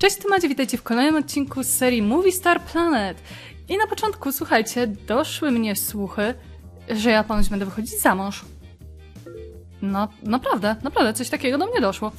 Cześć, tu Macie, witajcie w kolejnym odcinku z serii Movie Star Planet. I na początku, słuchajcie, doszły mnie słuchy, że ja ponoć będę wychodzić za mąż. No, naprawdę, naprawdę, coś takiego do mnie doszło.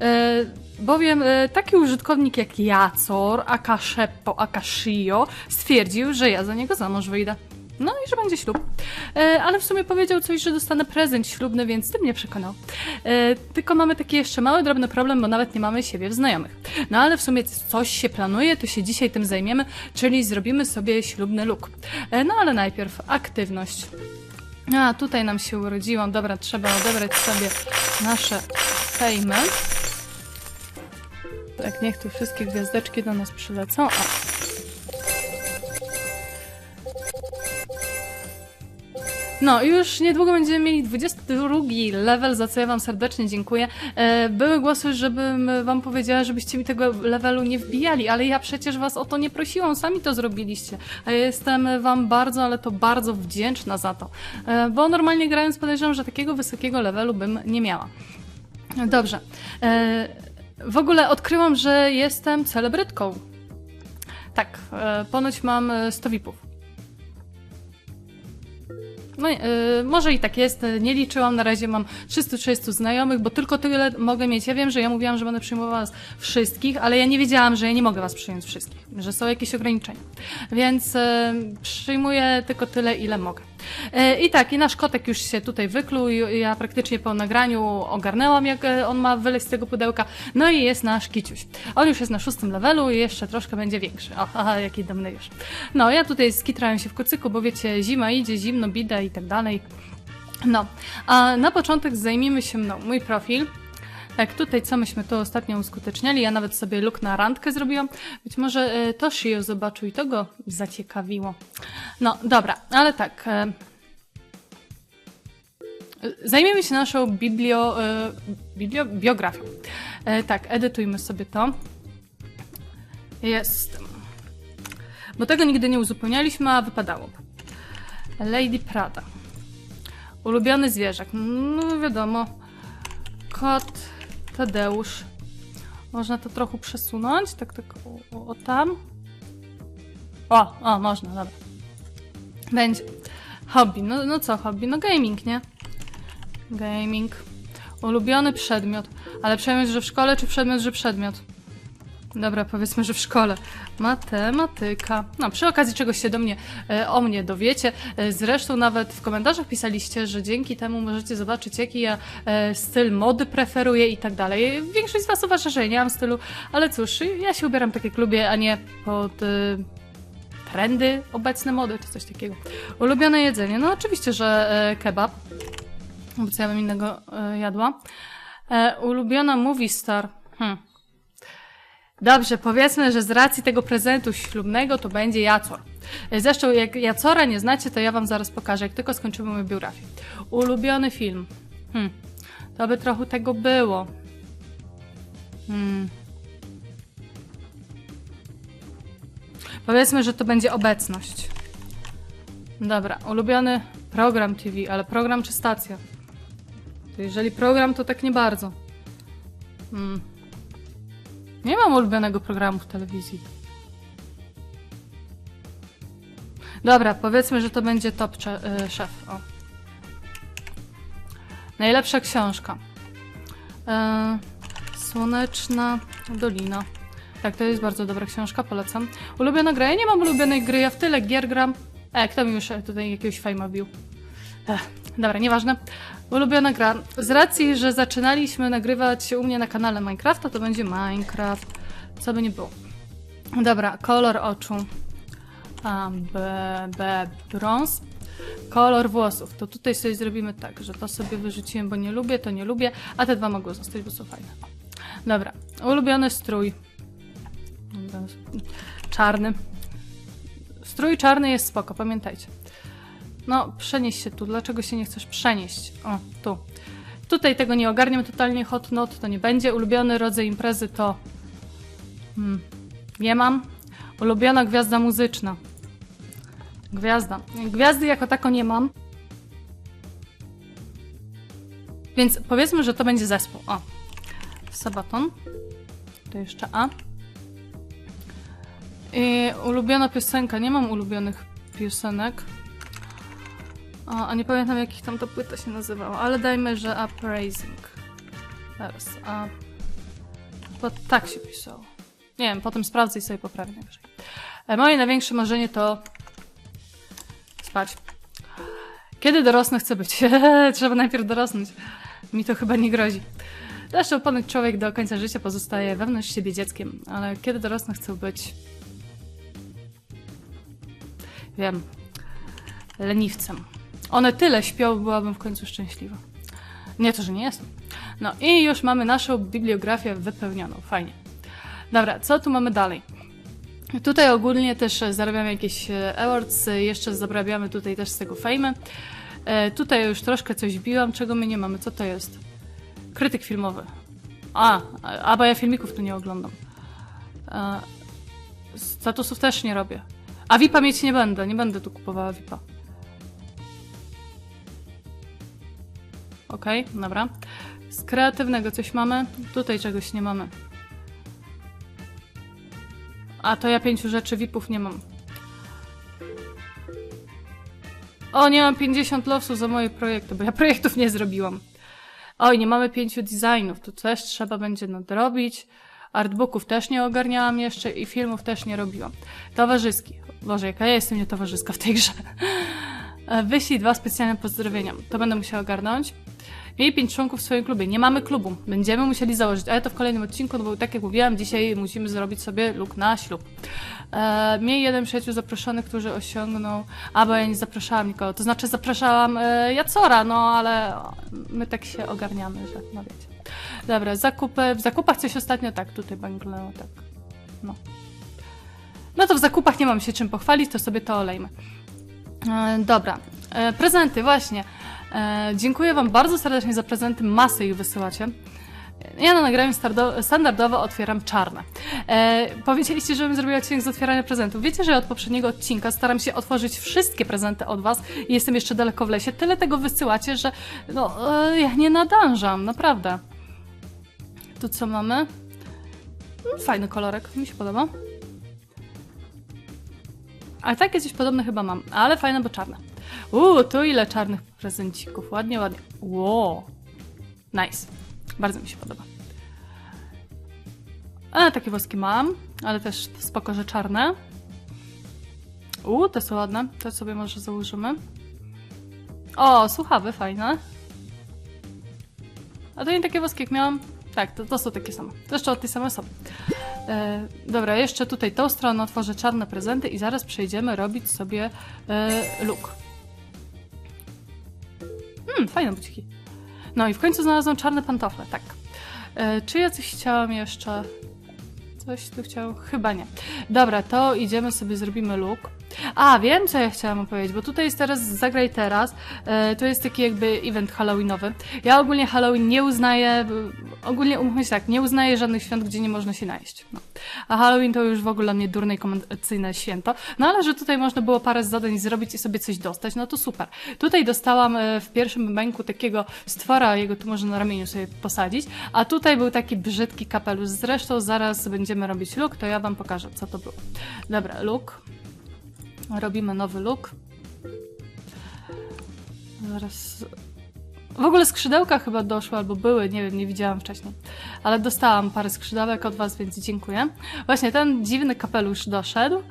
E, bowiem e, taki użytkownik jak Jacor, aka Sheppo, aka Shio stwierdził, że ja za niego za mąż wyjdę. No i że będzie ślub. E, ale w sumie powiedział coś, że dostanę prezent ślubny, więc tym mnie przekonał. E, tylko mamy taki jeszcze mały, drobny problem, bo nawet nie mamy siebie w znajomych. No ale w sumie coś się planuje, to się dzisiaj tym zajmiemy, czyli zrobimy sobie ślubny look. E, no ale najpierw aktywność. A, tutaj nam się urodziło. Dobra, trzeba odebrać sobie nasze fejmy. Tak, niech tu wszystkie gwiazdeczki do nas przylecą. O. No, już niedługo będziemy mieli 22 level, za co ja Wam serdecznie dziękuję. E, były głosy, żebym Wam powiedziała, żebyście mi tego levelu nie wbijali, ale ja przecież Was o to nie prosiłam, sami to zrobiliście. A ja jestem Wam bardzo, ale to bardzo wdzięczna za to. E, bo normalnie grając podejrzewam, że takiego wysokiego levelu bym nie miała. Dobrze. E, w ogóle odkryłam, że jestem celebrytką. Tak, ponoć mam 100 VIPów. No, yy, może i tak jest, nie liczyłam, na razie mam 330 znajomych, bo tylko tyle mogę mieć. Ja wiem, że ja mówiłam, że będę przyjmowała was wszystkich, ale ja nie wiedziałam, że ja nie mogę was przyjąć wszystkich, że są jakieś ograniczenia. Więc yy, przyjmuję tylko tyle, ile mogę. E, I tak, i nasz kotek już się tutaj wykluł. Ja praktycznie po nagraniu ogarnęłam, jak e, on ma wyleźć z tego pudełka. No i jest nasz kiciuś. On już jest na szóstym levelu i jeszcze troszkę będzie większy. O, aha, jaki domny już. No, ja tutaj skitrałem się w kucyku, bo wiecie, zima idzie, zimno, bida i tak dalej. No, a na początek zajmijmy się mną. Mój profil. Tak, tutaj co myśmy tu ostatnio uskuteczniali, ja nawet sobie look na randkę zrobiłam. Być może e, to Shio zobaczył i to go zaciekawiło. No, dobra, ale tak. E, zajmiemy się naszą biblio, e, biblio, biografią. Tak, edytujmy sobie to. Jest. Bo tego nigdy nie uzupełnialiśmy, a wypadało. Lady Prada. Ulubiony zwierzak. No wiadomo. Kot, Tadeusz. Można to trochę przesunąć, tak, tak, o, o tam. O, o, można, dobra. Będzie. Hobby, no, no co hobby? No gaming, nie? Gaming. Ulubiony przedmiot. Ale przedmiot, że w szkole, czy przedmiot, że przedmiot? Dobra, powiedzmy, że w szkole. Matematyka. No, przy okazji czegoś się do mnie, e, o mnie dowiecie. E, zresztą nawet w komentarzach pisaliście, że dzięki temu możecie zobaczyć, jaki ja e, styl mody preferuję i tak dalej. Większość z Was uważa, że nie mam stylu, ale cóż, ja się ubieram tak jak lubię, a nie pod trendy obecne mody, czy coś takiego. Ulubione jedzenie? No oczywiście, że kebab. Bo co ja bym innego jadła. Ulubiona movie star? Hmm. Dobrze, powiedzmy, że z racji tego prezentu ślubnego to będzie Jacor. Zresztą jak Jacora nie znacie, to ja wam zaraz pokażę, jak tylko skończymy moją biografię. Ulubiony film. Hmm. To by trochę tego było. Hmm. Powiedzmy, że to będzie obecność. Dobra, ulubiony program TV, ale program czy stacja? To jeżeli program, to tak nie bardzo. Hmm. Nie mam ulubionego programu w telewizji. Dobra, powiedzmy, że to będzie top y, szef. O. Najlepsza książka. E, Słoneczna Dolina. Tak, to jest bardzo dobra książka, polecam. Ulubiona gra? Ja nie mam ulubionej gry, ja w tyle gier gram. E, kto mi już tutaj jakiegoś fajma bił? Ech, dobra, nieważne. Ulubiona gra. Z racji, że zaczynaliśmy nagrywać u mnie na kanale Minecrafta, to będzie Minecraft. Co by nie było. Dobra, kolor oczu. B, B, brąz. Kolor włosów. To tutaj sobie zrobimy tak, że to sobie wyrzuciłem, bo nie lubię, to nie lubię, a te dwa mogą zostać, bo są fajne. Dobra, ulubiony strój. Czarny. Strój czarny jest spoko, pamiętajcie. No, przenieś się tu. Dlaczego się nie chcesz przenieść? O, tu. Tutaj tego nie ogarniam totalnie. Hot not to nie będzie. Ulubiony rodzaj imprezy to... Hmm, nie mam. Ulubiona gwiazda muzyczna. Gwiazda. Gwiazdy jako tako nie mam. Więc powiedzmy, że to będzie zespół. O. Sabaton. To jeszcze A. I ulubiona piosenka. Nie mam ulubionych piosenek. A, a nie pamiętam jakich tam to płyta się nazywała, ale dajmy, że Upraising. Teraz, a... Bo tak się pisało. Nie wiem, potem sprawdzę i sobie poprawię. E, Moje największe marzenie to... Spać. Kiedy dorosnę chcę być? Trzeba najpierw dorosnąć. Mi to chyba nie grozi. Zresztą ponoć człowiek do końca życia pozostaje wewnątrz siebie dzieckiem, ale kiedy dorosnę chcę być... Wiem. Leniwcem. One tyle śpią, byłabym w końcu szczęśliwa. Nie to, że nie jestem. No i już mamy naszą bibliografię wypełnioną. Fajnie. Dobra, co tu mamy dalej? Tutaj ogólnie też zarabiamy jakieś e, awards, e, jeszcze zarabiamy tutaj też z tego fame. E, tutaj już troszkę coś biłam, czego my nie mamy. Co to jest? Krytyk filmowy. A, a bo ja filmików tu nie oglądam. E, statusów też nie robię. A VIPa mieć nie będę, nie będę tu kupowała VIPa. Okej, dobra. Z kreatywnego coś mamy? Tutaj czegoś nie mamy. A to ja pięciu rzeczy VIPów nie mam. O, nie mam 50 losów za moje projekty, bo ja projektów nie zrobiłam. Oj, nie mamy pięciu designów, to też trzeba będzie nadrobić. Artbooków też nie ogarniałam jeszcze i filmów też nie robiłam. Towarzyski. Boże, jaka ja jestem nietowarzyska w tej grze. Wyślij dwa specjalne pozdrowienia. To będę musiała ogarnąć. Miej pięć członków w swoim klubie. Nie mamy klubu. Będziemy musieli założyć, ale to w kolejnym odcinku, no bo tak jak mówiłam, dzisiaj musimy zrobić sobie luk na ślub. E, miej jeden przyjaciół zaproszonych, którzy osiągną... A, bo ja nie zapraszałam nikogo. To znaczy zapraszałam e, Jacora, no ale my tak się ogarniamy, że no wiecie. Dobra, zakupy. W zakupach coś ostatnio tak, tutaj bangleo, tak. No. No to w zakupach nie mam się czym pochwalić, to sobie to olejmy. E, dobra, e, prezenty, właśnie. E, dziękuję Wam bardzo serdecznie za prezenty, masy ich wysyłacie. Ja na nagraniu standardowo otwieram czarne. E, powiedzieliście, żebym zrobiła odcinek z otwierania prezentów. Wiecie, że od poprzedniego odcinka staram się otworzyć wszystkie prezenty od Was i jestem jeszcze daleko w lesie. Tyle tego wysyłacie, że no, e, ja nie nadążam, naprawdę. Tu co mamy? Mm, Fajny kolorek, mi się podoba. A takie coś podobne chyba mam, ale fajne, bo czarne. Uuu, tu ile czarnych prezencików. Ładnie, ładnie. Wow. Nice. Bardzo mi się podoba. A, takie woski mam, ale też spoko, że czarne. Uuu, te są ładne. To sobie może założymy. O, słuchawy, fajne. A to nie takie woski, jak miałam. Tak, to, to są takie same. Zresztą od tej samej osoby. E, dobra, jeszcze tutaj tą stronę otworzę czarne prezenty i zaraz przejdziemy robić sobie e, look. Hmm, fajne buciki. No i w końcu znalazłam czarne pantofle, tak. E, czy ja coś chciałam jeszcze? Coś tu chciałam? Chyba nie. Dobra, to idziemy sobie, zrobimy look. A, wiem co ja chciałam opowiedzieć, bo tutaj jest teraz Zagraj Teraz. E, to jest taki jakby event halloweenowy. Ja ogólnie Halloween nie uznaję, ogólnie umówmy się tak, nie uznaję żadnych świąt, gdzie nie można się najeść. No. A Halloween to już w ogóle mnie durne i komercyjne święto. No ale że tutaj można było parę zadań zrobić i sobie coś dostać, no to super. Tutaj dostałam e, w pierwszym bęku takiego stwora, jego tu można na ramieniu sobie posadzić, a tutaj był taki brzydki kapelusz. Zresztą zaraz będziemy robić look, to ja wam pokażę, co to było. Dobra, look. Robimy nowy look. Zaraz. W ogóle skrzydełka chyba doszły, albo były, nie wiem, nie widziałam wcześniej. Ale dostałam parę skrzydełek od Was, więc dziękuję. Właśnie ten dziwny kapelusz doszedł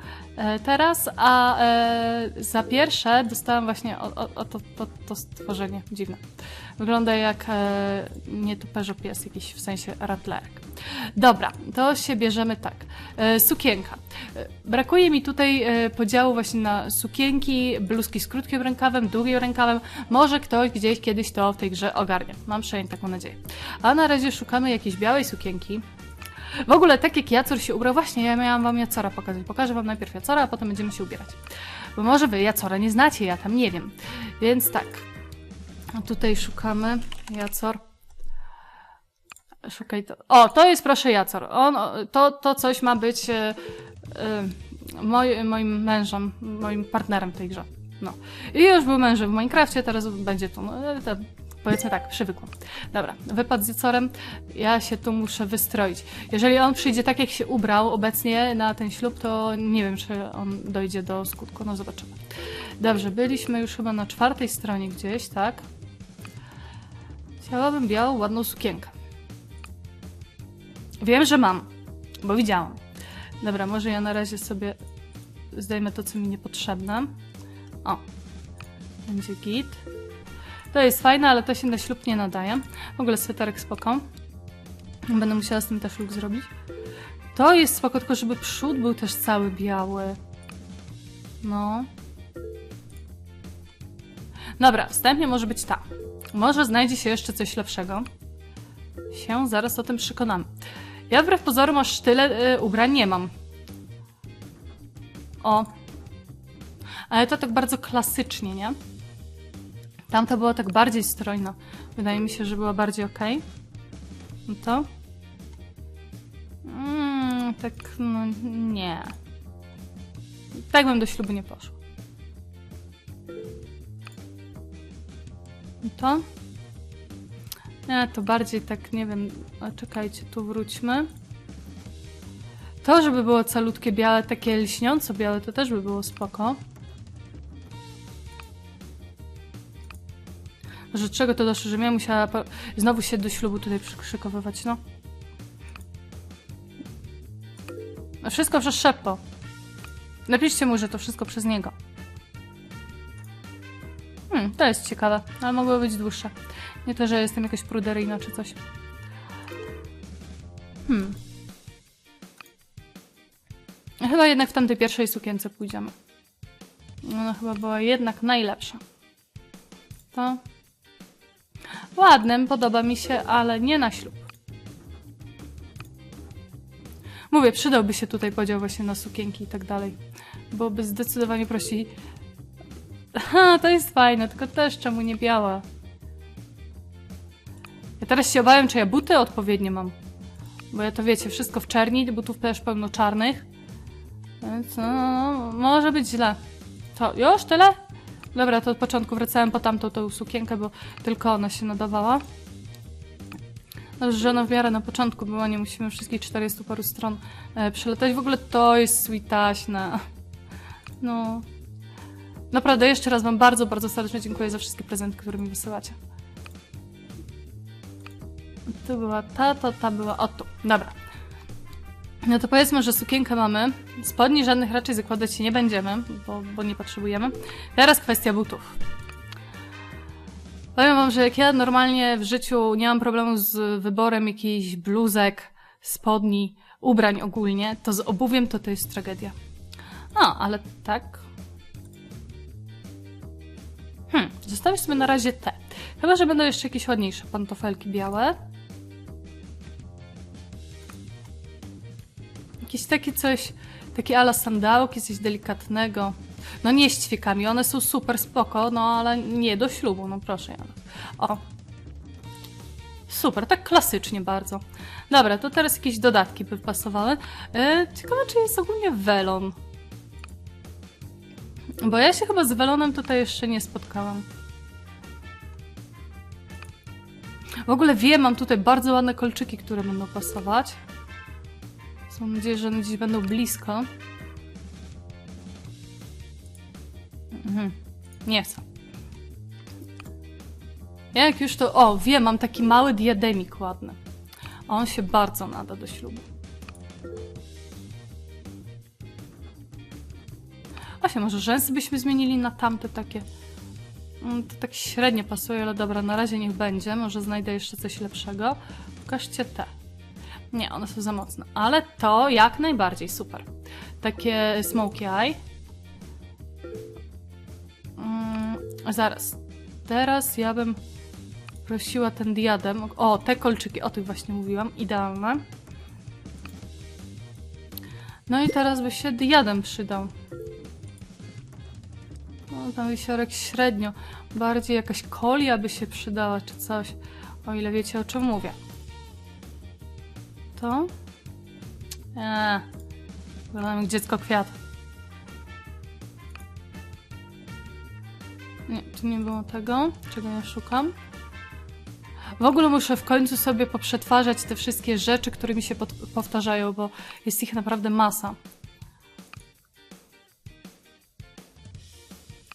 teraz, a e, za pierwsze dostałam właśnie o, o, o to, to, to stworzenie dziwne. Wygląda jak e, nietoperzo pies, jakiś w sensie ratlerek. Dobra, to się bierzemy tak. E, sukienka. E, Brakuje mi tutaj e, podziału właśnie na sukienki, bluzki z krótkim rękawem, długim rękawem. Może ktoś gdzieś kiedyś to w tej grze ogarnie. Mam przynajmniej taką nadzieję. A na razie szukamy jakiejś białej sukienki. W ogóle tak jak Jacor się ubrał, właśnie ja miałam wam Jacora pokazać. Pokażę wam najpierw Jacora, a potem będziemy się ubierać. Bo może wy Jacora nie znacie, ja tam nie wiem. Więc tak. Tutaj szukamy Jacor. Szukaj to. O, to jest proszę Jacor. On, to, to coś ma być e, moj, moim mężem, moim partnerem w tej grze. No. I już był mężem w Minecrafcie, teraz będzie tu. No, to powiedzmy tak, przywykłam. Dobra, wypad z Jacorem, ja się tu muszę wystroić. Jeżeli on przyjdzie tak, jak się ubrał obecnie na ten ślub, to nie wiem, czy on dojdzie do skutku, no zobaczymy. Dobrze, byliśmy już chyba na czwartej stronie gdzieś, tak? Chciałabym białą, ładną sukienkę. Wiem, że mam, bo widziałam. Dobra, może ja na razie sobie zdejmę to, co mi niepotrzebne. O, będzie git. To jest fajne, ale to się na ślub nie nadaje. W ogóle sweterek spoko. Będę musiała z tym też look zrobić. To jest spoko, tylko żeby przód był też cały biały. No. Dobra, wstępnie może być ta. Może znajdzie się jeszcze coś lepszego. Się zaraz o tym przekonamy. Ja wbrew pozorom aż tyle y, ubrań nie mam. O. Ale to tak bardzo klasycznie, nie? Tamta była tak bardziej strojna. Wydaje mi się, że była bardziej ok. No to? Mm, tak, no nie. Tak bym do ślubu nie poszła. No to? Nie, to bardziej tak, nie wiem, czekajcie, tu wróćmy. To, żeby było calutkie białe, takie lśniąco białe, to też by było spoko. Że czego to doszło, że ja musiała znowu się do ślubu tutaj przyszykowywać, no. Wszystko przez Szeppo. Napiszcie mu, że to wszystko przez niego. Hmm, to jest ciekawe, ale mogło być dłuższe. Nie to, że jestem jakaś pruderyjna czy coś. Hmm. Chyba jednak w tamtej pierwszej sukience pójdziemy. Ona chyba była jednak najlepsza. To ładnym, podoba mi się, ale nie na ślub. Mówię, przydałby się tutaj podział właśnie na sukienki i tak dalej. Byłoby zdecydowanie prościej. Ha, to jest fajne, tylko też czemu nie biała? Ja teraz się obawiam, czy ja buty odpowiednie mam. Bo ja to wiecie, wszystko w czerni, butów też pełno czarnych. Więc no, no, no, może być źle. To już tyle? Dobra, to od początku wracałem po tamtą tą sukienkę, bo tylko ona się nadawała. Dobrze, że ona w miarę na początku była, nie musimy wszystkich 400 paru stron e, przelatać. W ogóle to jest sweetaśna. No. Naprawdę, jeszcze raz Wam bardzo, bardzo serdecznie dziękuję za wszystkie prezenty, które mi wysyłacie. Tu była ta, to ta była, o tu. Dobra. No to powiedzmy, że sukienkę mamy. Spodni żadnych raczej zakładać się nie będziemy, bo, bo nie potrzebujemy. Teraz kwestia butów. Powiem wam, że jak ja normalnie w życiu nie mam problemu z wyborem jakichś bluzek, spodni, ubrań ogólnie, to z obuwiem to to jest tragedia. A, ale tak. Hmm, zostawię sobie na razie te. Chyba, że będą jeszcze jakieś ładniejsze pantofelki białe. Jakieś takie coś, takie ala sandałki, coś delikatnego. No nie z ćwiekami, one są super spoko, no ale nie do ślubu, no proszę. O. Super, tak klasycznie bardzo. Dobra, to teraz jakieś dodatki by pasowały. Yy, ciekawe, czy jest ogólnie welon. Bo ja się chyba z welonem tutaj jeszcze nie spotkałam. W ogóle wiem, mam tutaj bardzo ładne kolczyki, które będą pasować. Mam nadzieję, że one gdzieś będą blisko. Mhm. Nie są. Jak już to... O, wiem, mam taki mały diademik ładny. On się bardzo nada do ślubu. Właśnie, może rzęsy byśmy zmienili na tamte takie... Mm, To tak średnio pasuje, ale dobra, na razie niech będzie. Może znajdę jeszcze coś lepszego. Pokażcie te. Nie, one są za mocne. Ale to jak najbardziej super. Takie smoky eye. Mm, zaraz. Teraz ja bym prosiła ten diadem. O, te kolczyki, o tych właśnie mówiłam. Idealne. No i teraz by się diadem przydał. No, tam wisiorek średnio. Bardziej jakaś kolia by się przydała, czy coś. O ile wiecie, o czym mówię. To? Eee, wyglądam jak dziecko kwiat. Nie, tu nie było tego, czego ja szukam. W ogóle muszę w końcu sobie poprzetwarzać te wszystkie rzeczy, które mi się powtarzają, bo jest ich naprawdę masa.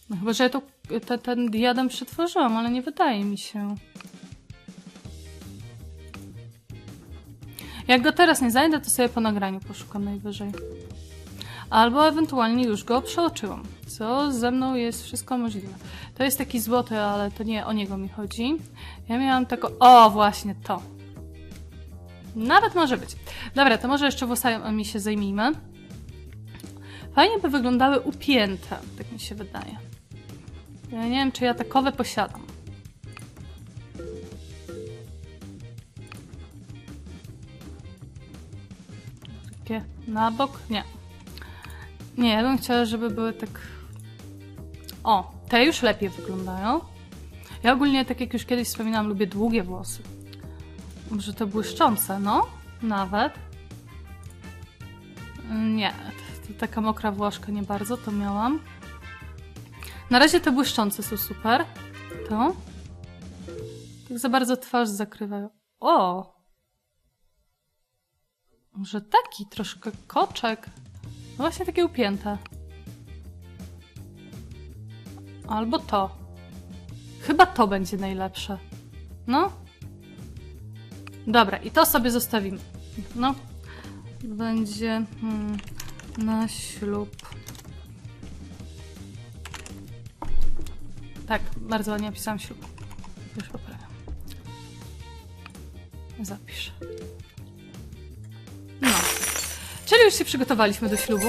No chyba, że ja to, te, ten diadem przetworzyłam, ale nie wydaje mi się. Jak go teraz nie znajdę, to sobie po nagraniu poszukam najwyżej. Albo ewentualnie już go przeoczyłam, co ze mną jest wszystko możliwe. To jest taki złoty, ale to nie o niego mi chodzi. Ja miałam taką... O, właśnie to. Nawet może być. Dobra, to może jeszcze włosami się zajmijmy. Fajnie by wyglądały upięte, tak mi się wydaje. Ja nie wiem, czy ja takowe posiadam. Na bok? Nie. Nie, ja bym chciała, żeby były tak... O, te już lepiej wyglądają. Ja ogólnie, tak jak już kiedyś wspominałam, lubię długie włosy. Może to błyszczące, no? Nawet. Nie, to, taka mokra włoszka nie bardzo, to miałam. Na razie te błyszczące są super. To. Tak za bardzo twarz zakrywają. O! Może taki troszkę koczek. No właśnie takie upięte. Albo to. Chyba to będzie najlepsze. No. Dobra, i to sobie zostawimy. No. Będzie hmm, na ślub. Tak, bardzo ładnie napisałam ślub. Już poprawiam. Zapisz. No. Czyli już się przygotowaliśmy do ślubu.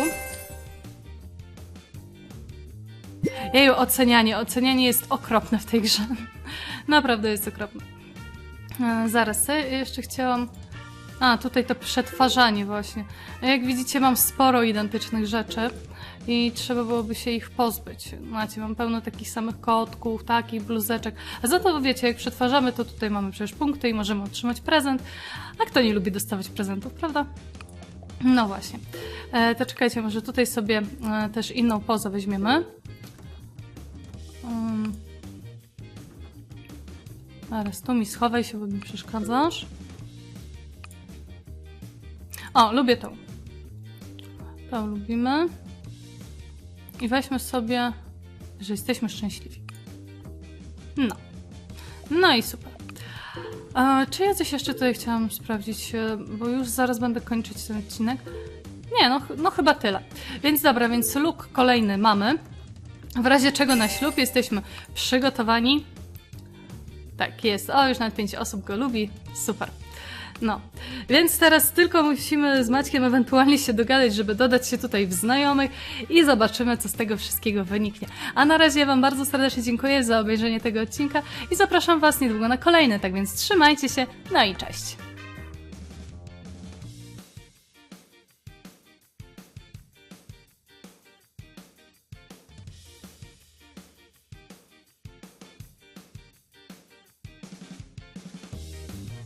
Jeju, ocenianie. Ocenianie jest okropne w tej grze. Naprawdę jest okropne. E, zaraz, ja jeszcze chciałam... A, tutaj to przetwarzanie właśnie. Jak widzicie, mam sporo identycznych rzeczy i trzeba byłoby się ich pozbyć. Macie, mam pełno takich samych kotków, takich bluzeczek. A za to wiecie, jak przetwarzamy, to tutaj mamy przecież punkty i możemy otrzymać prezent. A kto nie lubi dostawać prezentów, prawda? No właśnie. E, to czekajcie, może tutaj sobie e, też inną pozę weźmiemy. Um. Tu mi schowaj się, bo mi przeszkadzasz. O, lubię tą. To lubimy. I weźmy sobie, że jesteśmy szczęśliwi. No. No i super. A, czy ja coś jeszcze tutaj chciałam sprawdzić, e, bo już zaraz będę kończyć ten odcinek. Nie, no, no chyba tyle. Więc dobra, więc look kolejny mamy. W razie czego na ślub jesteśmy przygotowani. Tak jest. O, już nawet pięć osób go lubi. Super. No, więc teraz tylko musimy z Maćkiem ewentualnie się dogadać, żeby dodać się tutaj w znajomych i zobaczymy, co z tego wszystkiego wyniknie. A na razie Wam bardzo serdecznie dziękuję za obejrzenie tego odcinka i zapraszam Was niedługo na kolejny, tak więc trzymajcie się, no i cześć!